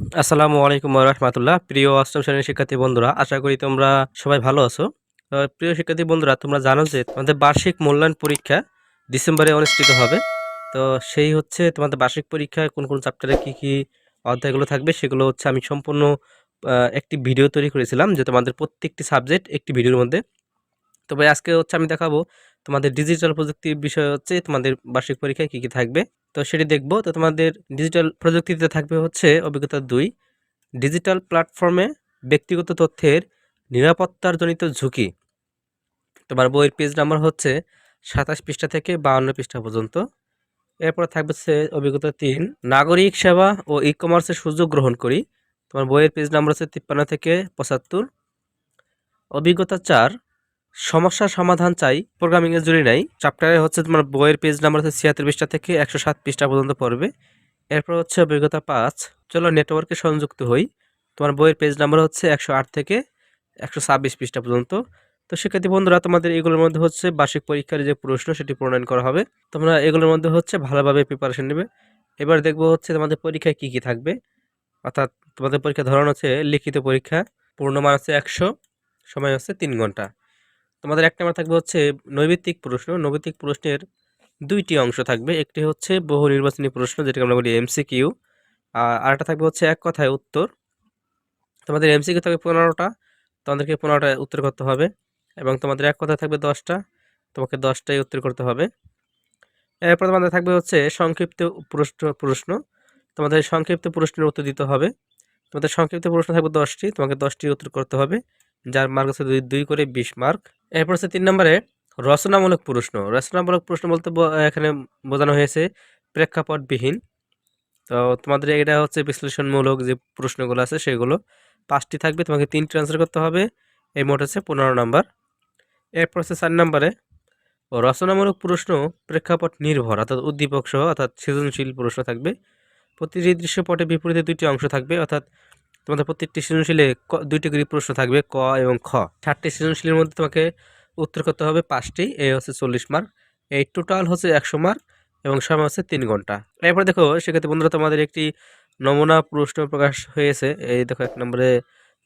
আসসালামু আলাইকুম রহমতুল্লাহ। প্রিয় অষ্টম শ্রেণির শিক্ষার্থী বন্ধুরা, আশা করি তোমরা সবাই ভালো আছো। প্রিয় শিক্ষার্থী বন্ধুরা, তোমরা জানো যে তোমাদের বার্ষিক মূল্যায়ন পরীক্ষা ডিসেম্বরে অনুষ্ঠিত হবে। তো সেই হচ্ছে তোমাদের বার্ষিক পরীক্ষায় কোন কোন চ্যাপ্টারে কি কি অধ্যায়গুলো থাকবে সেগুলো হচ্ছে আমি সম্পূর্ণ একটি ভিডিও তৈরি করেছিলাম যে তোমাদের প্রত্যেকটি সাবজেক্ট একটি ভিডিওর মধ্যে। তবে আজকে হচ্ছে আমি দেখাবো তোমাদের ডিজিটাল প্রযুক্তির বিষয় হচ্ছে তোমাদের বার্ষিক পরীক্ষায় কী কী থাকবে। তো সেটি দেখব। তো তোমাদের ডিজিটাল প্রযুক্তিতে থাকবে হচ্ছে অভিজ্ঞতা দুই ডিজিটাল প্ল্যাটফর্মে ব্যক্তিগত তথ্যের নিরাপত্তার জনিত ঝুঁকি। তোমার বইয়ের পেজ নাম্বার হচ্ছে সাতাশ পৃষ্ঠা থেকে বাউন্ন পৃষ্ঠা পর্যন্ত। এরপর থাকবে হচ্ছে অভিজ্ঞতা তিন, নাগরিক সেবা ও ই কমার্সের সুযোগ গ্রহণ করি। তোমার বইয়ের পেজ নাম্বার হচ্ছে তিপ্পান্ন থেকে পঁচাত্তর। অভিজ্ঞতা চার সমস্যা সমাধান চাই প্রোগ্রামিং এর জুড়ি নাই। চ্যাপ্টারে হচ্ছে তোমার বইয়ের পেজ নাম্বার হচ্ছে ছিয়াত্তর পৃষ্ঠা থেকে একশো সাত পৃষ্ঠা পর্যন্ত পড়বে। এরপর হচ্ছে অভিজ্ঞতা পাঁচ, চলো নেটওয়ার্কে সংযুক্ত হই। তোমার বইয়ের পেজ নাম্বার হচ্ছে একশো আট থেকে একশো ছাব্বিশ পৃষ্ঠা পর্যন্ত। তো শিক্ষার্থী বন্ধুরা, তোমাদের এগুলোর মধ্যে হচ্ছে বার্ষিক পরীক্ষার যে প্রশ্ন, সেটি প্রণয়ন করা হবে। তোমরা এগুলোর মধ্যে হচ্ছে ভালোভাবে প্রিপারেশন নেবে। এবার দেখব হচ্ছে তোমাদের পরীক্ষায় কি কি থাকবে। অর্থাৎ তোমাদের পরীক্ষা ধরন হচ্ছে লিখিত পরীক্ষা, পূর্ণমান হচ্ছে একশো, সময় হচ্ছে তিন ঘণ্টা। তোমাদের এক নাম্বার থাকবে হচ্ছে নৈবিত্তিক প্রশ্ন। নৈবিত্তিক প্রশ্নের দুইটি অংশ থাকবে। একটি হচ্ছে বহু নির্বাচনী প্রশ্ন, যেটাকে আমরা বলি এমসিকিউ আর আরেকটা থাকবে হচ্ছে এক কথায় উত্তর। তোমাদের এমসিকিউ থাকবে পনেরোটা, তোমাদেরকে পনেরোটা উত্তর করতে হবে এবং তোমাদের এক কথায় থাকবে দশটা, তোমাকে দশটাই উত্তর করতে হবে। এরপর তোমাদের থাকবে হচ্ছে সংক্ষিপ্ত প্রশ্ন প্রশ্ন। তোমাদের সংক্ষিপ্ত প্রশ্নের উত্তর দিতে হবে। তোমাদের সংক্ষিপ্ত প্রশ্ন থাকবে দশটি, তোমাকে দশটি উত্তর করতে হবে। যার মার্ক হচ্ছে দুই দুই করে বিশ মার্ক এরপর হচ্ছে তিন নম্বরে রচনামূলক প্রশ্ন। রচনামূলক প্রশ্ন বলতে এখানে বোঝানো হয়েছে প্রেক্ষাপটবিহীন। তো তোমাদের এটা হচ্ছে বিশ্লেষণমূলক যে প্রশ্নগুলো আছে সেগুলো পাঁচটি থাকবে, তোমাকে তিনটি আনসার করতে হবে। এই মোট হচ্ছে পনেরো নম্বর। এরপর হচ্ছে চার নম্বরে রচনামূলক প্রশ্ন প্রেক্ষাপট নির্ভর, অর্থাৎ উদ্দীপক সহ, অর্থাৎ সৃজনশীল প্রশ্ন থাকবে। প্রতিটি দৃশ্যপটে বিপরীতে দুটি অংশ থাকবে, অর্থাৎ তোমাদের প্রত্যেকটি সৃজনশীলে দুইটি করে প্রশ্ন থাকবে, ক এবং খ। চারটি সৃজনশীলের মধ্যে তোমাকে উত্তর করতে হবে পাঁচটি এই হচ্ছে চল্লিশ মার্ক। এই টোটাল হচ্ছে একশো মার্ক এবং সময় হচ্ছে তিন ঘণ্টা। এরপর দেখো, সেক্ষেত্রে বন্ধুরা তোমাদের একটি নমুনা প্রশ্ন প্রকাশ হয়েছে। এই দেখো, এক নম্বরে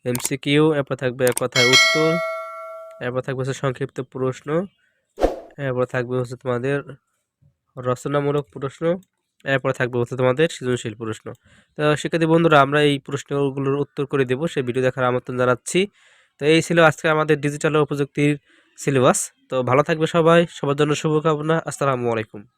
এমসিকিউ, এরপর থাকবে কথায় উত্তর, এরপর থাকবে হচ্ছে সংক্ষিপ্ত প্রশ্ন, এরপর থাকবে হচ্ছে তোমাদের রচনামূলক প্রশ্ন। এরপর থাকবে হচ্ছে তোমাদের সৃজনশীল প্রশ্ন। তো শিক্ষার্থী বন্ধুরা, আমরা এই প্রশ্নগুলোর উত্তর করে দেবো, সেই ভিডিও দেখার আমন্ত্রণ জানাচ্ছি। তো এই ছিল আজকে আমাদের ডিজিটাল ও প্রযুক্তির সিলেবাস তো ভালো থাকবে সবাই, সবার জন্য শুভকামনা। আসসালামু আলাইকুম।